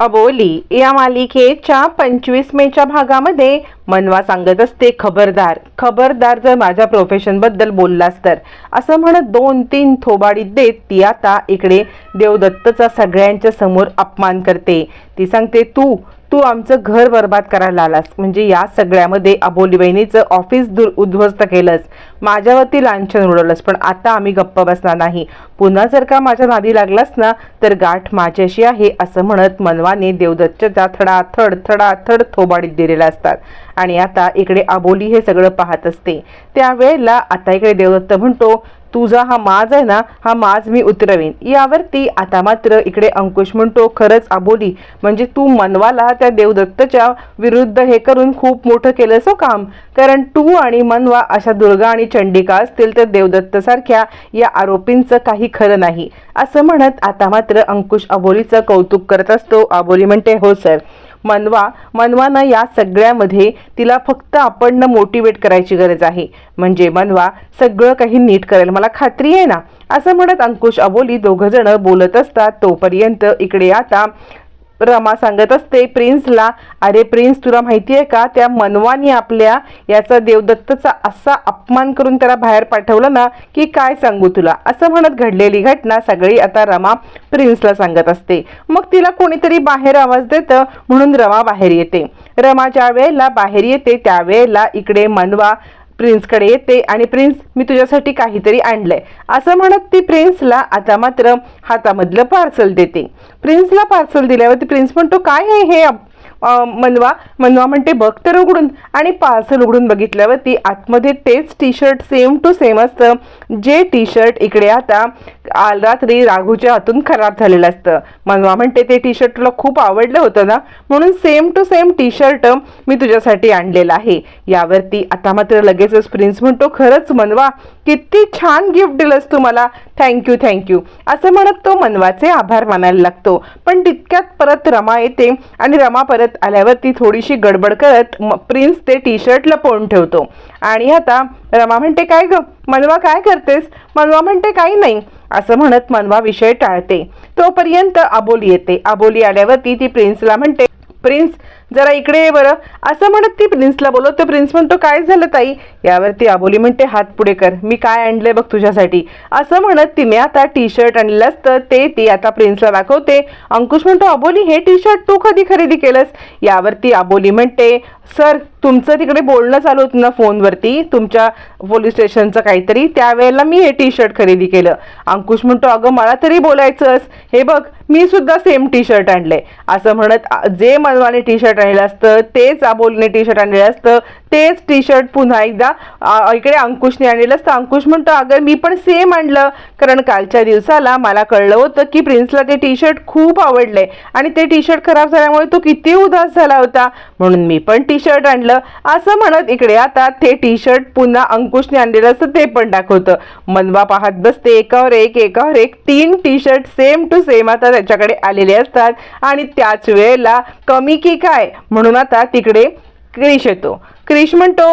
अबोली या मालिकेच्या पंचवीस मेच्या भागामध्ये मनवा सांगत असते खबरदार खबरदार जर माझ्या प्रोफेशनबद्दल बोललास तर. असं म्हणत दोन तीन थोबाडीत देत ती आता इकडे देवदत्तचा सगळ्यांच्या समोर अपमान करते. ती सांगते तू तू आमचं घर बर्बाद करायला आलास. म्हणजे या सगळ्यामध्ये अबोली बहिणीचं ऑफिस दुर उद्ध्वस्त केलंस. माझ्यावरती लांछन उडवलंस पण आता आम्ही गप्प बसणार नाही. पुन्हा जर का माझ्या नादी लागलास ना तर गाठ माझ्याशी आहे असं म्हणत मनवाने देवदत्तच्या थडा थड थडा थड थोबाडीत दिलेल्या असतात. आणि आता इकडे अबोली हे सगळं पाहत असते. त्यावेळेला आता इकडे देवदत्त म्हणतो तुझा हा माज आहे ना हा माज मी उतरवीन. यावरती आता मात्र इकडे अंकुश म्हणतो खरंच अबोली म्हणजे तू मनवाला त्या देवदत्तच्या विरुद्ध हे करून खूप मोठं केलंस हो काम. कारण तू आणि मनवा अशा दुर्गा आणि चंडिका असतील तर देवदत्त सारख्या या आरोपींचं काही खरं नाही. असं म्हणत आता मात्र अंकुश अबोलीचं कौतुक करत असतो. अबोली म्हणते हो सर. मनवा मनवानं या सगळ्यामध्ये तिला फक्त आपण मोटिवेट करायची गरज आहे. म्हणजे मनवा सगळं काही नीट करेल. मला खात्री आहे ना? असं म्हणत अंकुश अबोली दोघं जण बोलत असतात. तोपर्यंत इकडे आता रमा सांगत असते प्रिन्सला अरे प्रिन्स तुला माहिती आहे का? त्या मनवानी आपल्या याचा देवदत्तचा असा अपमान करून त्याला बाहेर पाठवलं ना की काय सांगू तुला? असं म्हणत घडलेली घटना सगळी आता रमा प्रिन्सला सांगत असते. मग तिला कोणीतरी बाहेर आवाज देतं म्हणून रमा बाहेर येते. रमा ज्या वेळेला बाहेर येते त्यावेळेला इकडे मनवा प्रिन्सकडे येते आणि प्रिन्स मी तुझ्यासाठी काहीतरी आणलंय. असं म्हणत ती प्रिन्सला आता मात्र हातामधलं पार्सल देते. प्रिन्सला पार्सल दिल्यावरती प्रिन्स म्हणतो काय आहे हे? मनवा मनवा म्हणते बघ तर उघडून. आणि पार्सल उघडून बघितल्यावरती आतमध्ये तेच T shirt same to same असतं. जे टी शर्ट इकडे आता आल रात्री राघूच्या हातून खराब झालेलं असतं. मनवा म्हणते ते टी शर्ट तुला खूप आवडलं होतं ना? म्हणून same to same T shirt मी तुझ्यासाठी आणलेलं आहे. यावरती आता मात्र लगेचच प्रिन्स म्हणतो खरंच मनवा किती छान गिफ्ट दिलंस तू मला. थँक्यू थँक्यू असं म्हणत तो मनवाचे आभार मानायला लागतो. पण तितक्यात परत रमा येते आणि रमा परत आल्यावरती थोडीशी गडबड करत प्रिन्स ते टी शर्ट लपवून ठेवतो. आणि आता रमा म्हणते काय ग? मनवा काय करतेस? मनवा म्हणते काही नाही. असं म्हणत मनवा विषय टाळते. तोपर्यंत आबोली येते. आबोली आल्यावरती ती प्रिन्सला म्हणते प्रिन्स जरा इकडे ये बरं. असं म्हणत ती प्रिन्सला बोलवतो प्रिन्स म्हणतो काय झालं ताई? यावरती आबोली म्हणते हात पुढे कर. मी काय आणलंय बघ तुझ्यासाठी. असं म्हणत तिने आता टी शर्ट आणलं असतं ते ती आता प्रिन्सला दाखवते. अंकुश म्हणतो अबोली हे टी शर्ट तू कधी खरेदी केलंस? यावरती आबोली म्हणते सर तुमचं तिकडे बोलणं चालू होतं ना फोनवरती तुमच्या पोलीस स्टेशनचं काहीतरी त्यावेळेला मी हे टी शर्ट खरेदी केलं. अंकुश म्हणतो अगं मला तरी बोलायचंस. हे बघ मी सुद्धा सेम टी शर्ट आणलंय. असं म्हणत जे मनवाने टी शर्ट आणलेलं असतं तेच आबोलीने टी शर्ट आणलेलं असतं. तेच टी शर्ट पुन्हा एकदा इकडे अंकुशने आणलेलं असतं. अंकुश म्हणतो अगं मी पण सेम आणलं. कारण कालच्या दिवसाला मला कळलं होतं की प्रिन्सला ते टी शर्ट खूप आवडले. आणि ते टी शर्ट खराब झाल्यामुळे तो किती उदास झाला होता. म्हणून मी पण टी शर्ट आणलं. असं म्हणत इकडे आता ते टी शर्ट पुन्हा अंकुशने आणलेलं असतं ते पण दाखवतं. मनवा पाहत बसते एकावर एक एकावर एक. तीन T shirt same to same आता त्याच्याकडे आलेले असतात. आणि त्याच वेळेला कमी की काय? म्हणून आता तिकडे क्रिश येतो. क्रिश म्हणतो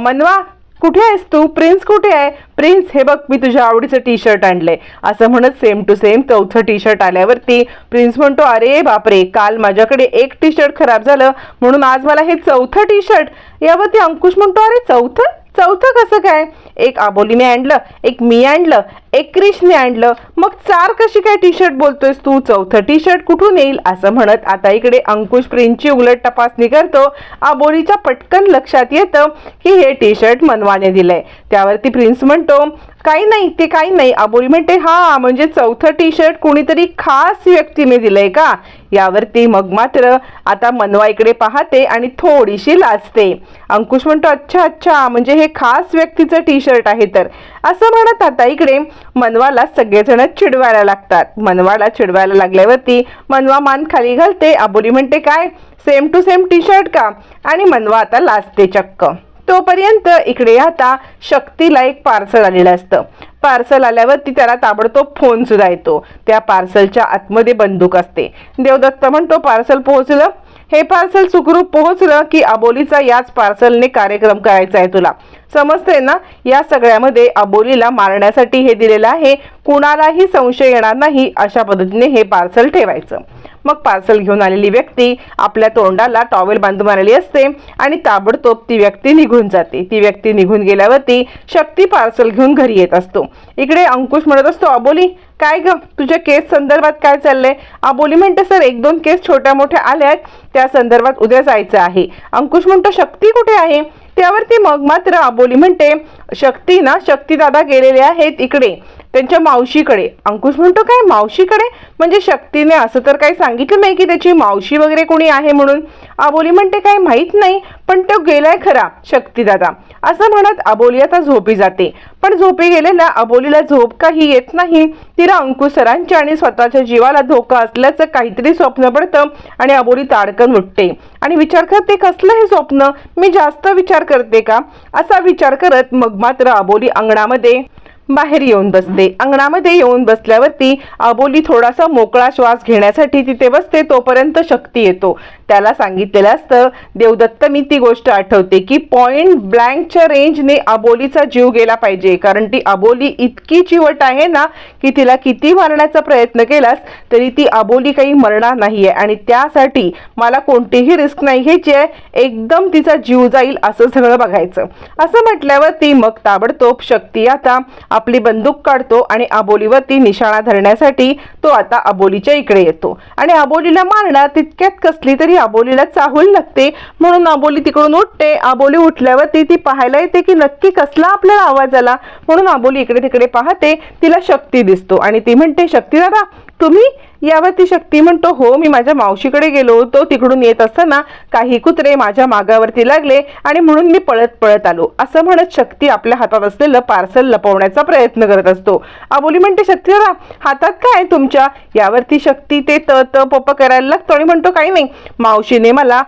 मनवा कुठे आहेस तू? प्रिन्स कुठे आहे? प्रिन्स हे बघ मी तुझ्या आवडीचं टी शर्ट आणलंय. असं म्हणत सेम टू सेम चौथं टी शर्ट आल्यावरती प्रिन्स म्हणतो अरे बापरे काल माझ्याकडे एक टी शर्ट खराब झालं म्हणून आज मला हे चौथं टी शर्ट यावरती अंकुश म्हणतो अरे चौथं? चौथं कसं काय? एक आबोलीने आणलं एक मी आणलं एक क्रिशने आणलं. मग चार कशी काय टी शर्ट बोलतोयस तू? चौथं टी शर्ट कुठून येईल? असं म्हणत आता इकडे अंकुश प्रिंटची उलट तपासणी करतो. आबोलीच्या पटकन लक्षात येतं की हे टी शर्ट मनवाने दिलंय. त्यावरती प्रिन्स म्हणतो काही नाही ते काही नाही. अबोली म्हणते हा म्हणजे चौथं टी शर्ट कोणीतरी खास व्यक्तीने दिलंय का? यावरती मग मात्र आता मनवा इकडे पाहते आणि थोडीशी लाजते. अंकुश म्हणतो अच्छा अच्छा म्हणजे हे खास व्यक्तीचं टी शर्ट आहे तर. असं म्हणत आता इकडे मनवाला सगळेजण चिडवायला लागतात. मनवाला चिडवायला लागल्यावरती मनवा मान खाली घालते. अबोली म्हणते काय? Same to same T shirt का? आणि मनवा आता लाजते चक्क. तोपर्यंत इकडे आता शक्तीला एक पार्सल आलेलं असतं. पार्सल आल्यावरती त्याला ताबडतोब फोन सुद्धा येतो. त्या पार्सलच्या आतमध्ये बंदूक असते. देवदत्त म्हणतो पार्सल पोहोचलं. हे पार्सल सुखरूप पोहोचलं की अबोलीचा याच पार्सलने कार्यक्रम करायचा आहे तुला. समजते ना? या सगळ्यामध्ये अबोलीला मारण्यासाठी हे दिलेलं आहे. कुणालाही संशय येणार नाही अशा पद्धतीने हे पार्सल ठेवायचं. मग पार्सल घेऊन आलेली व्यक्ती आपल्या तोंडाला टॉवेल बांधून आलेली असते आणि ताबडतोब ती व्यक्ती निघून जाते. ती व्यक्ती निघून गेल्यावरती शक्ती पार्सल घेऊन घरी येत असतो. इकडे अंकुश म्हणत असतो अबोली काय ग? तुझ्या केस संदर्भात काय चाललंय? अबोली म्हणते सर एक दोन केस छोट्या मोठ्या आल्या आहेत त्या संदर्भात उद्या जायचं आहे. अंकुश म्हणतो शक्ती कुठे आहे? त्यावरती मग मात्र अबोली म्हणते शक्ती ना शक्तीदादा गेलेले आहेत इकडे. त्यांच्या मावशीकडे. अंकुश म्हणतो काय मावशीकडे? म्हणजे शक्तीने असं तर काही सांगितलं नाही की त्याची मावशी वगैरे कोणी आहे म्हणून. अबोली म्हणते काय माहीत नाही पण तो गेलाय खरा शक्तीदादा. असं म्हणत अबोली आता झोपी जाते. पण झोपी गेलेल्या अबोलीला झोप काही येत नाही. तिला अंकुश सरांच्या आणि स्वतःच्या जीवाला धोका असल्याचं काहीतरी स्वप्न पडतं आणि अबोली ताडकन उठते. आणि विचार करते कसलं हे स्वप्न? मी जास्त विचार करते का? असा विचार करत मग मात्र अबोली अंगणामध्ये बाहेर येऊन बसते. अंगणामध्ये येऊन बसल्यावरती अबोली थोडासा मोकळा श्वास घेण्यासाठी तिथे बसते तोपर्यंत शक्ती येतो. त्याला सांगितलेलं असतं. देवदत्त मी ती गोष्ट आठवते की पॉईंट ब्लँकच्या रेंजने अबोलीचा जीव गेला पाहिजे. कारण ती अबोली इतकी चिवट आहे ना की तिला किती मारण्याचा प्रयत्न केलास तरी ती अबोली काही मरणार नाहीये. आणि त्यासाठी मला कोणतीही रिस्क नाही घ्यायची आहे. एकदम तिचा जीव जाईल असं सगळं बघायचं. असं म्हटल्यावर ती मग ताबडतोब शक्ती आता आपली बंदूक काढतो आणि अबोलीवरती निशाणा धरण्यासाठी तो आता अबोलीच्या इकडे येतो. आणि अबोलीला मारणार तितक्यात कसली तरी अबोलीला चाहूल लागते. म्हणून अबोली तिकडून उठते. अबोली उठल्यावरती ती पाहायला येते की नक्की कसला आपल्याला आवाज आला. म्हणून अबोली इकडे तिकडे पाहते. तिला शक्ती दिसतो आणि ती म्हणते शक्ती दादा तुम्ही यावरती शक्ती म्हणतो हो मी माझ्या मावशीकडे गेलो होतो तिकडून येत असताना काही कुत्रे माझ्या मागावरती लागले आणि म्हणून मी पळत पळत आलो. असं म्हणत शक्ती आपल्या हातात असलेलं पार्सल लपवण्याचा प्रयत्न करत असतो. अबोली म्हणते शक्ती दादा हातात काय तुमच्या? यावरती शक्ती ते त त पप्पा करायला लागतो आणि म्हणतो काही नाही मावशीने मला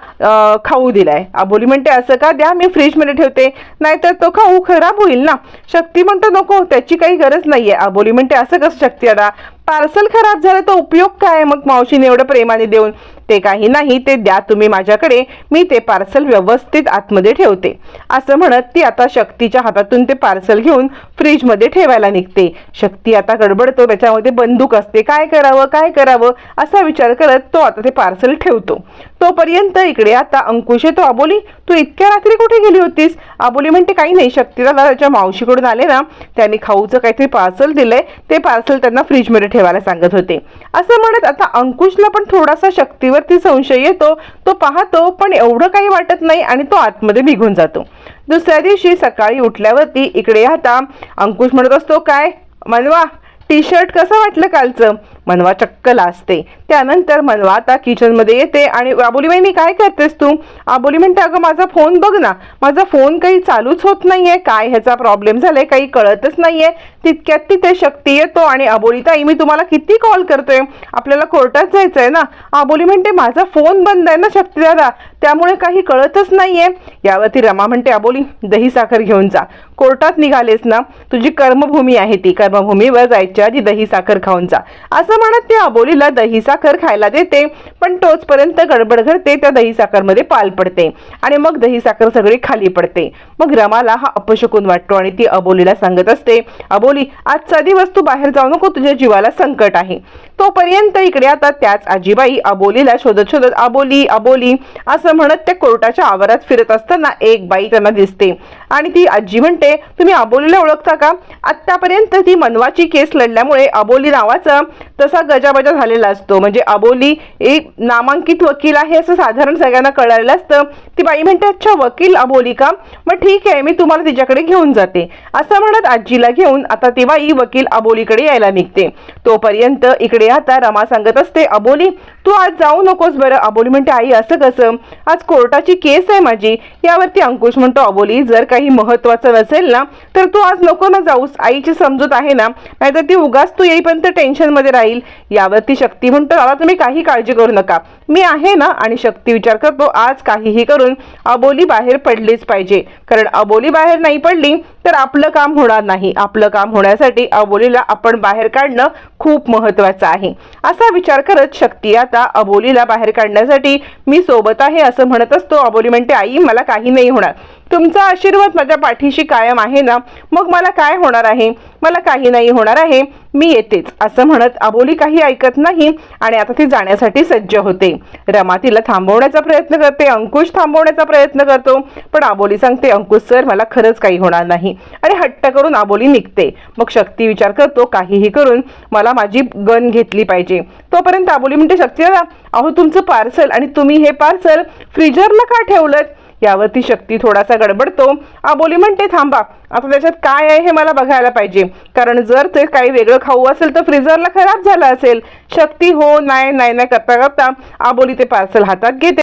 खाऊ दिलाय. अबोली म्हणते असं का? द्या मी फ्रीजमध्ये ठेवते. नाहीतर तो खाऊ खराब होईल ना. शक्ती म्हणतो नको त्याची काही गरज नाहीये. अबोली म्हणते असं कसं शक्ती दादा? पार्सल खराब झालं तर उपयोग काय मग मावशीने एवढं प्रेमाने देऊन ते काही नाही ते द्या तुम्ही माझ्याकडे मी ते पार्सल व्यवस्थित आतमध्ये ठेवते. असं म्हणत ती आता शक्तीच्या हातातून ते पार्सल घेऊन फ्रीजमध्ये ठेवायला निघते. शक्ती आता गडबडतो त्याच्यामध्ये बंदूक असते. काय करावं काय करावं असा विचार करत तो आता ते पार्सल ठेवतो. तोपर्यंत इकडे आता अंकुश येतो. आबोली तू इतक्या रात्री कुठे गेली होतीस? अबोली म्हणते काही नाही शक्तीला त्याच्या मावशीकडून आले ना. त्यांनी खाऊचं काहीतरी पार्सल दिलंय. ते पार्सल त्यांना फ्रीजमध्ये ठेवायला सांगत होते. असं म्हणत आता अंकुशला पण थोडासा शक्तीवरती संशय येतो तो पाहतो पण एवढं काही वाटत नाही आणि तो आतमध्ये निघून जातो. दुसऱ्या दिवशी सकाळी उठल्यावरती इकडे आता अंकुश म्हणत असतो काय? मनवा टी शर्ट कसं वाटलं कालचं? मनवा चक्क लाजते त्यानंतर मनवा आता किचनमध्ये येते आणि आबोली मी काय करतेस तू? आबोली म्हणते अगं माझा फोन बघ ना. माझा फोन काही चालूच होत नाहीये. काय ह्याचा प्रॉब्लेम झालाय? काही कळतच नाहीये. तितक्यात तिथे शक्ती येतो आणि आबोली ताई मी तुम्हाला किती कॉल करतोय? आपल्याला कोर्टात जायचं आहे ना. आबोली म्हणते माझा फोन बंद आहे ना शक्ती दादा. त्यामुळे काही कळतच नाहीये. यावरती रमा म्हणते आबोली दही साखर घेऊन जा. कोर्टात निघालेस ना. तुझी कर्मभूमी आहे ती. कर्मभूमीवर जायच्या आधी दही साखर खाऊन जा. असं प्रमाणात ती अबोलीला दही साखर खायला देते पण तोचपर्यंत गडबड घडते त्या दही साखरमध्ये पाल पडते आणि मग दही साखर सगळी खाली पडते. मग रमाला हा अपशकून वाटतो आणि ती अबोलीला सांगत असते अबोली आजचा दिवस तू बाहेर जाऊ नको तुझ्या जीवाला संकट आहे. तोपर्यंत इकडे आता त्याच आजीबाई अबोलीला शोधत शोधत अबोली अबोली असं म्हणत त्या कोर्टाच्या आवारात फिरत असताना एक बाई त्यांना दिसते. आणि ती आजी म्हणते तुम्ही अबोलीला ओळखता का? आत्तापर्यंत ती मनवाची केस लढल्यामुळे अबोली नावाचा तसा गजाबजा झालेला असतो. म्हणजे अबोली एक नामांकित वकील आहे असं साधारण सगळ्यांना कळालेलं असतं. ती बाई म्हणते अच्छा वकील अबोली का? मग ठीक आहे मी तुम्हाला तिच्याकडे घेऊन जाते. असं म्हणत आजीला घेऊन आता ती बाई वकील अबोलीकडे यायला निघते. तोपर्यंत इकडे आता रमा सांगत असते अबोली तू आज जाऊ नकोस बरं. अबोली म्हणते आई असं कसं? आज कोर्टाची केस आहे माझी. यावरती अंकुश म्हणतो अबोली जर काही महत्वाचं नसेल ना तर तू आज नको ना जाऊस. आईची समजूत आहे ना. नाहीतर ती उगाच तू येईपर्यंत टेन्शनमध्ये राहील. यावरती शक्ती म्हणतो दादा तुम्ही काही काळजी करू नका. मी आहे ना आणि शक्ती विचार करतो आज काहीही करून अबोली बाहेर पडलीच पाहिजे. कारण अबोली बाहेर नाही पडली तर आपलं काम होणार नाही. आपलं काम होण्यासाठी अबोलीला आपण बाहेर काढणं खूप महत्वाचं आहे. असा विचार करत शक्ती आता अबोलीला बाहेर काढण्यासाठी मी सोबत आहे असं म्हणत असतो. अबोली म्हणते आई मला काही नाही होणार. तुमचा आशीर्वाद किस्मत माझ्या पाठीशी कायम आहे ना मग मला काय होणार आहे? मला काही नाही होणार आहे मी येतेच असं म्हणत अबोली काही ऐकत नाही आणि आता ती जाण्यासाठी सज्ज होते. रमा तिला थांबवण्याचा प्रयत्न करते अंकुश थांबवण्याचा प्रयत्न करतो पण आबोली सांगते अंकुश सर मला खरंच काही होणार नाही. आणि हट्ट करून आबोली निघते. मग शक्ती विचार करतो काहीही करून मला माझी गन घेतली पाहिजे. तोपर्यंत आबोली म्हणते शक्ती दादा अहो तुमचं पार्सल आणि तुम्ही हे पार्सल फ्रीजरला का ठेवलं यावरती शक्ती थोडासा गडबडतो. आबोली म्हणते थांबा आता त्याच्यात काय आहे हे मला बघायला पाहिजे. कारण जर ते काही वेगळं खाऊ असेल तर फ्रीजरला खराब झालं असेल. शक्ती हो नाही नाही नाही करता करता आबोली ते पार्सल हातात घेते.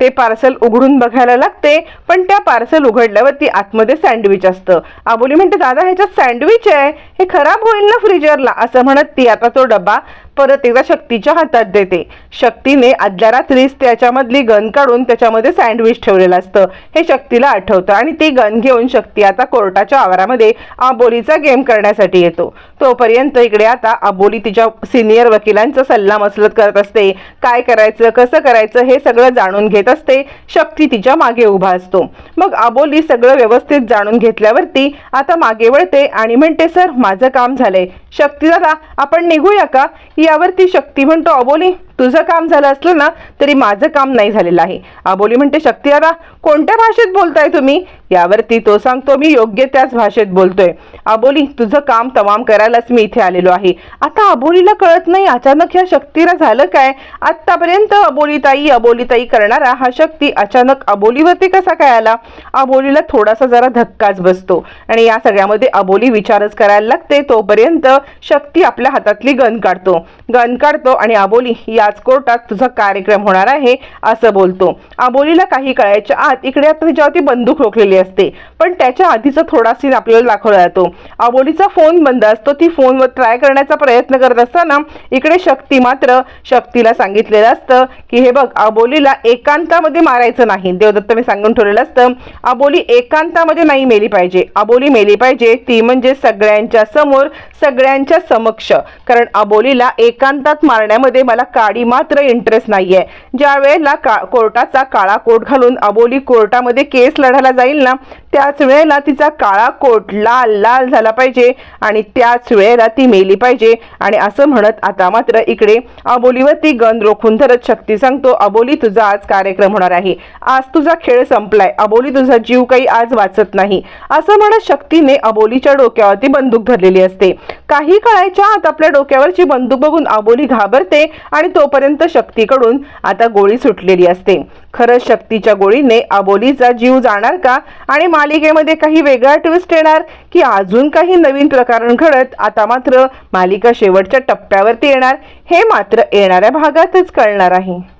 ते पार्सल उघडून बघायला लागते पण त्या पार्सल उघडल्यावरती आतमध्ये सँडविच असतं. आबोली म्हणते दादा ह्याच्यात सँडविच आहे. हे खराब होईल ना फ्रीजरला असं म्हणत ती आता तो डबा परत एकदा शक्तीच्या हातात देते. शक्तीने आदल्या रात्रीच त्याच्यामधली गन काढून त्याच्यामध्ये सँडविच ठेवलेलं असतं. हे शक्तीला आठवतं आणि ती गन घेऊन शक्ती आता कोर्टाच्या आवारामध्ये आबोलीचा गेम करण्यासाठी येतो. तोपर्यंत इकडे आता आबोली तिच्या सिनियर वकिलांचा सल्ला मसलत करत असते. काय करायचं कसं करायचं हे सगळं जाणून घेत असते. शक्ती तिच्यामागे उभा असतो. मग आबोली सगळं व्यवस्थित जाणून घेतल्यावरती आता मागे वळते आणि म्हणते सर माझं काम झालंय. शक्ती दादा आपण निघूया का? यावरती शक्ती म्हणतो अबोली. तुझं काम झालं असलं ना तरी माझं काम नाही झालेलं आहे. अबोली म्हणते शक्ती दादा कोणत्या भाषेत बोलताय तुम्ही? यावरती तो सांगतो मी योग्य त्याच भाषेत बोलतोय. अबोली तुझं काम तमाम करायलाच मी इथे आलेलो आहे. आता अबोलीला कळत नाही अचानक ह्या शक्तीला झालं काय? आतापर्यंत अबोलीताई अबोलीताई करणारा हा शक्ती अचानक अबोलीवरती कसा काय आला? अबोलीला थोडासा जरा धक्काच बसतो. आणि या सगळ्यामध्ये अबोली विचारच करायला लागते तोपर्यंत शक्ती आपल्या हातातली गन काढतो. गन काढतो आणि अबोली या राजकोटात तुझा कार्यक्रम होणार आहे असं बोलतो. अबोलीला काही कळायच्या आत इकडे आता तिच्यावरती बंदूक रोखलेली असते. पण त्याच्या आधीचा थोडा सीन आपल्याला दाखवला जातो. अबोलीचा फोन बंद असतो ती फोनवर ट्राय करण्याचा प्रयत्न करत असताना इकडे शक्ती मात्र शक्तीला सांगितलेलं असतं की हे बघ अबोलीला एकांतामध्ये मारायचं नाही. देवदत्त मी सांगून ठेवलेलं असतं. अबोली एकांतामध्ये नाही मेली पाहिजे. अबोली मेली पाहिजे ती म्हणजे सगळ्यांच्या समोर सगळ्यांच्या समक्ष. कारण अबोलीला एकांतात मारण्यामध्ये मला काडी मात्र इंटरेस्ट नाहीये. ज्या वेळेला का कोर्टाचा काळा कोट घालून अबोली कोर्टामध्ये केस लढायला जाईल ना त्याच वेळेला तिचा काळा कोट लाल लाल झाला पाहिजे आणि त्याच वेळेला ती मेली पाहिजे. आणि असं म्हणत आता मात्र इकडे अबोलीवरती गन रोखून धरत शक्ती सांगतो अबोली तुझा आज कार्यक्रम होणार आहे. आज तुझा खेळ संपलाय. अबोली तुझा जीव काही आज वाचत नाही. असं म्हणत शक्तीने अबोलीच्या डोक्यावरती बंदूक धरलेली असते. काही काळाच्या आत आपल्या डोक्यावरची बंदूक बघून अबोली घाबरते आणि तोपर्यंत शक्तीकडून आता गोळी सुटलेली असते. खरंच शक्तीच्या गोळीने अबोलीचा जीव जाणार का? आणि मालिकेमध्ये काही वेगळा ट्विस्ट येणार? की अजून काही नवीन प्रकरण घडत आता मात्र मालिका शेवटच्या टप्प्यावरती येणार. हे मात्र येणाऱ्या भागातच कळणार आहे.